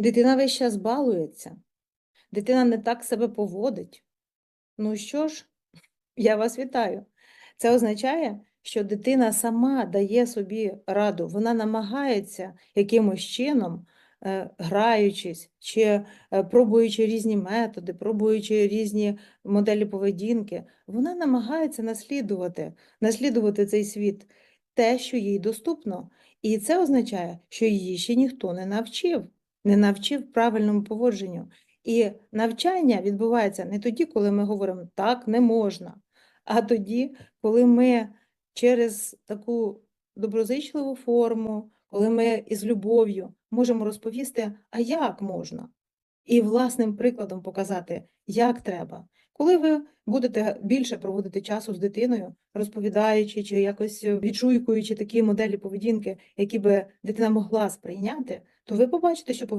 Дитина весь час балується, дитина не так себе поводить. Ну що ж, я вас вітаю. Це означає, що дитина сама дає собі раду, вона намагається якимось чином, е, граючись чи е, пробуючи різні методи, пробуючи різні моделі поведінки, вона намагається наслідувати, наслідувати цей світ, те, що їй доступно. І це означає, що її ще ніхто не навчив, не навчив правильному поводженню. І навчання відбувається не тоді, коли ми говоримо так не можна, а тоді, коли ми через таку доброзичливу форму, коли ми із любов'ю можемо розповісти, а як можна, і власним прикладом показати, як треба. Коли ви будете більше проводити часу з дитиною, розповідаючи чи якось відчуйкуючи такі моделі поведінки, які би дитина могла сприйняти, то ви побачите, що поведінка